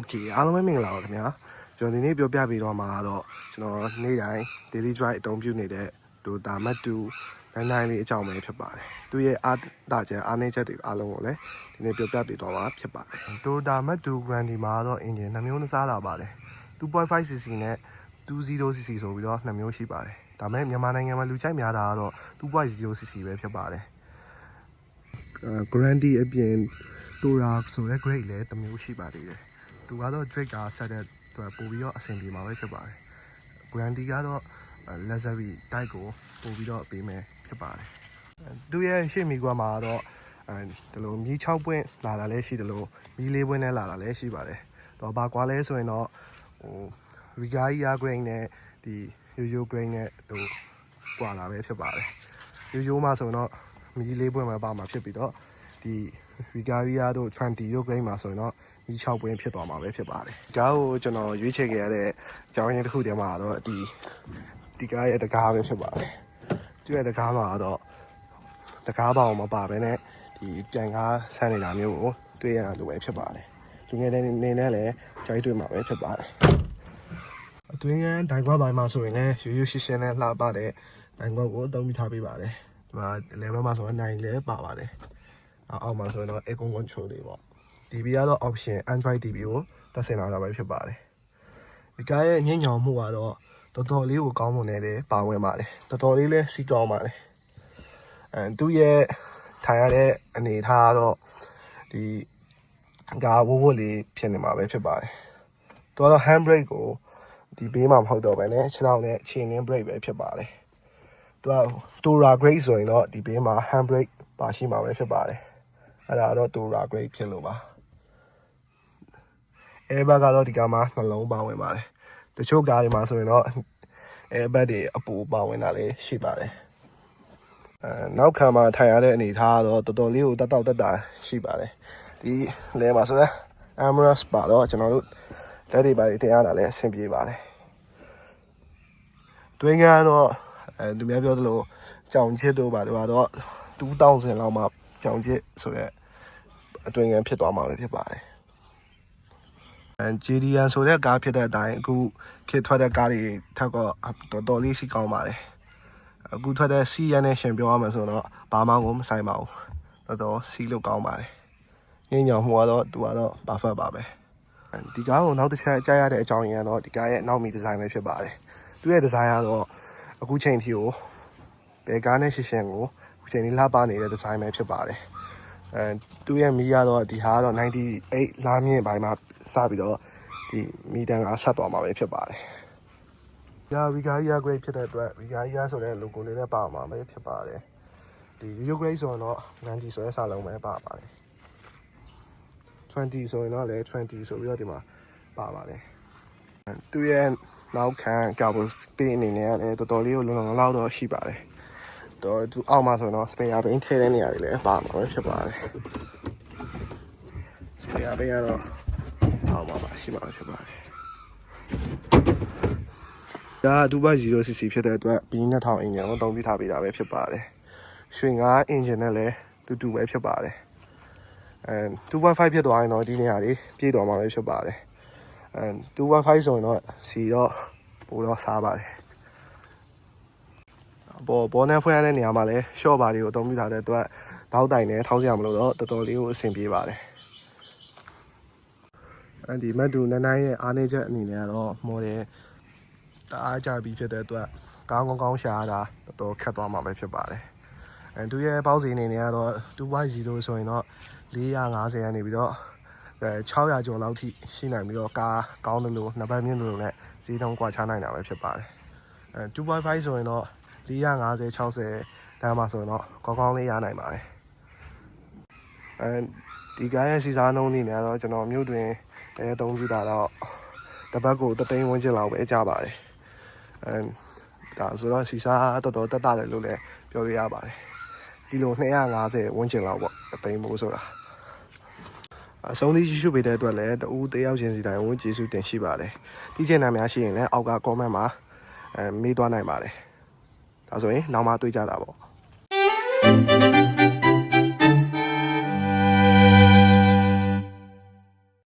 Okay အားလုံးပဲမင်္ဂလာပါခင်ဗျာကျွန်တော်ဒီနေ့ပြောပြပေးတော့မှာတော့ကျွန်တော်နေ့တိုင်း daily drive အသုံးပြုနေတဲ့ Dota Mat 2နိုင်နိုင်လေးအကြောင်းပဲဖြစ်ပါတယ်သူရဲ့အားတာချက်အားနည်းချက်တွေအားလုံးကိုလည်းဒီနေ့ပြောပြပေးတော့မှာဖြစ်ပါတယ် Dota Mat 2 Grandi မှာတော့ engine နှမျိုးနှစားလာပါတယ် 2.5cc နဲ့ 2.0cc ဆိုပြီးတော့နှစ်မျိုးရှိပါတယ်ဒါပေမဲ့မြန်မာနိုင်ငံမှာလူကြိုက်များတာကတော့ 2.0cc ပဲဖြစ်ပါတယ် Grandi အပြင် Tora ဆိုတဲ့ grade လည်းတစ်မျိုးရှိပါသေးတယ်။ သူကတော့ Drake ကဆက်တဲ့အတွက်ပို့ပြီးတော့အဆင်ပြေမှာပဲဖြစ်ပါတယ်။ Grandi ကတော့ luxury type ကိုပို့ပြီးတော့ပေးမယ်ဖြစ်ပါတယ်။သူရဲ့ရှေ့မီကွာမှာတော့အဲဒီလိုမီး6ပွင့်လာတာလည်းရှိတယ်လို့မီး၄ပွင့်နဲ့လာတာလည်းရှိပါတယ်။တော့ဘာကွာလဲဆိုရင်တော့ဟို Rigaia grain နဲ့ဒီ Yo-yo grain နဲ့ဟိုကွာလာပဲဖြစ်ပါတယ်။ Yo-yo မှာဆိုရင်တော့မီး၄ပွင့်ပဲပါမှာဖြစ်ပြီးတော့ဒီ Vigaria တို့20တို့ game မှာဆိုရင်တော့ ဒီ6ပွင့်ဖြစ်သွားမှာပဲဖြစ်ပါတယ်။ဒါကိုကျွန်တော်ရွေးချယ်ခဲ့ရတဲ့အကြောင်းရင်းတစ်ခုတည်းမှာတော့ဒီဒီကားရဲ့တကားပဲဖြစ်ပါတယ်။သူရဲ့တကားမှာတော့တကားပေါင်မပါဘဲနဲ့ဒီပြန်ကားဆန်းနေတာမျိုးကိုတွေ့ရလို့ပဲဖြစ်ပါတယ်။လူငယ်တဲ့နေနဲ့လည်းကြိုက်တွေ့မှာပဲဖြစ်ပါတယ်။အတွင်းကဒိုင်ကွာပိုင်းမှာဆိုရင်လည်းရိုးရိုးရှင်းရှင်းနဲ့လှပတဲ့ဒိုင်ကွာကိုအသုံးပြုထားပေးပါတယ်။ဒီမှာ level မှာဆိုတော့နိုင်လည်းပါပါတယ်။အောက်မှာဆိုရင်တော့ air control တွေပေါ့ DB ကတော့ option Android DB ကိုတက်ဆင်လာတာပဲဖြစ်ပါတယ်ဒီကားရဲ့ညဉ့်ညောင်မှုကတော့တော်တော်လေးကိုကောင်းမွန်နေတယ်ပါဝင်ပါတယ်တော်တော်လေးလည်းစီးကောင်းပါတယ်အဲသူ့ရဲ့ထိုင်ရတဲ့အနေထားကတော့ဒီကားဝဝလေးဖြစ်နေမှာပဲဖြစ်ပါတယ်သူကတော့ hand brake ကိုဒီဘေးမှာမဟုတ်တော့ဘဲနဲ့ခြေထောက်နဲ့ခြေနှင်း brake ပဲဖြစ်ပါတယ်သူက Tora grade ဆိုရင်တော့ဒီဘေးမှာ hand brake ပါရှိမှာပဲဖြစ်ပါတယ်အဲ့ဒါတော့ Tora grade ဖြစ်လို့ပါ airbag ကတော့ဒီကားမှာနှလုံးပါဝင်ပါတယ်တချို့ကားတွေမှာဆိုရင်တော့ airbag တွေအပူပါဝင်တာလည်းရှိပါတယ်အဲနောက်ခံမှာထိုင်ရတဲ့အနေထားကတော့တော်တော်လေးကိုတက်တောက်တက်တာရှိပါတယ်ဒီလဲမှာဆိုရင် Amorous ပါတော့ကျွန်တော်တို့လက်တွေပါတင်ရတာလည်းအဆင်ပြေပါတယ်တွင်းကတော့အဲသူများပြောသလိုကြောင်ချစ်တို့ပါတော့တော့2000လောက်မှကြောင်ချစ်ဆိုရက်အတွင်းကဖြစ်သွားမှာပဲဖြစ်ပါတယ်အဲ JDN ဆိုတဲ့ကားဖြစ်တဲ့အတိုင်းအခုဖြစ်ထွက်တဲ့ကားတွေထက်ကတော်တော်လေးစီကောင်းပါတယ်အခုထွက်တဲ့ CN နဲ့ရှင်ပြောရမယ်ဆိုတော့ဘာမှကိုမဆိုင်ပါဘူးတော်တော်စီလို့ကောင်းပါတယ်ညင်ညောင်မှုကတော့သူကတော့ perfect ပါပဲဒီကားကိုနောက်တစ်ချက်ကြားရတဲ့အကြောင်းရင်းကတော့ဒီကားရဲ့နောက်မီဒီဇိုင်းပဲဖြစ်ပါတယ်သူရဲ့ဒီဇိုင်းကတော့အခုချိန်ထိကိုဘယ်ကားနဲ့ရှင်းရှင်းကိုအခုချိန်လေးလှပနေတဲ့ဒီဇိုင်းပဲဖြစ်ပါတယ် အဲသူရဲ့မီးကတော့ဒီဟာကတော့98လာမြင့်ပိုင်းမှာစပြီးတော့ဒီမီတန်ကဆက်သွားမှာပဲဖြစ်ပါတယ်။ရာဗီဂါရီယာ grade ဖြစ်တဲ့အတွက်ဗီဂါရီယာဆိုတဲ့ logo လေးလည်းပါမှာပဲဖြစ်ပါတယ်။ဒီ Rio grade ဆိုရင်တော့ Gandhi ဆိုတဲ့စာလုံးပဲပါပါတယ်။20ဆိုရင်တော့လည်း20ဆိုပြီးတော့ဒီမှာပါပါတယ်။သူရဲ့နောက်ခံကာဘိုစပေးအနေနဲ့လည်းတော်တော်လေးကိုလုံလုံလောက်တော့ရှိပါတယ်။ တော့သူအောက်မှာဆိုရင်တော့ spare bin ထည့်တဲ့နေရာတွေလည်းပါမှာပဲဖြစ်ပါတယ်။ spare bin ကတော့အောက်မှာပါရှိမှာဖြစ်ပါတယ်။ဒါဒူဘိုင် 0cc ဖြစ်တဲ့အတွက် B2000 အင်ဂျင်ကိုအသုံးပြုထားပေးတာပဲဖြစ်ပါတယ်။ရွှေငါးအင်ဂျင်နဲ့လည်းတူတူပဲဖြစ်ပါတယ်။အဲ2.5ဖြစ်သွားရင်တော့ဒီနေရာလေးပြည့်တော်မှာပဲဖြစ်ပါတယ်။အဲ2.5ဆိုရင်တော့စီတော့ပိုတော့စားပါတယ်။ ပေါ်ပေါ်နဲ့ဖွင့်ရတဲ့နေရာမှာလည်း short ပါလေးကိုအသုံးပြုထားတဲ့အတွက်တောက်တိုင်နဲ့ထောင်းစရာမလိုတော့တော်တော်လေးကိုအဆင်ပြေပါတယ်။အဲဒီမတ်တူနန်းနိုင်ရဲ့အားနေချက်အနေနဲ့ကတော့ model တအားကြပြီးဖြစ်တဲ့အတွက်ကောင်းကောင်းကောင်းရှာရတာတော်တော်ခက်သွားမှာပဲဖြစ်ပါတယ်။အဲသူရဲ့ပေါက်စီအနေနဲ့ကတော့2.0ဆိုရင်တော့450ကနေပြီးတော့အဲ600ကျော်လောက်ထိရှိနိုင်ပြီးတော့ကားကောင်းတယ်လို့နှစ်ပတ်မြင့်တယ်လို့နဲ့ဈေးနှုန်းကွာခြားနိုင်တာပဲဖြစ်ပါတယ်။အဲ2.5ဆိုရင်တော့ 450 60တန်းမှာဆိုရင်တော့ကောင်းကောင်းလေးရနိုင်ပါတယ်။အဲဒီကားရဲ့စီစားနှုန်းအနေနဲ့ကတော့ကျွန်တော်မြို့တွင်အဲအသုံးပြုတာတော့တပတ်ကိုတသိန်းဝန်းကျင်လောက်ပဲကြပါတယ်အဲဒါဆိုတော့စီစားတော်တော်တက်တာတယ်လို့လည်းပြောရရပါတယ်ကီလို250ဝန်းကျင်လောက်ပေါ့တသိန်းမိုးဆိုတာအဆုံးလေးရှိပေးတဲ့အတွက်လည်းတူတယောက်ချင်းစီတိုင်းဝန်ကျေးဇူးတင်ရှိပါတယ်ဒီချင်နာများရှိရင်လည်းအောက်က comment မှာအဲမေးသွားနိုင်ပါတယ် ဒါဆိုရင်နောက်မှတွေ့ကြတာပေါ့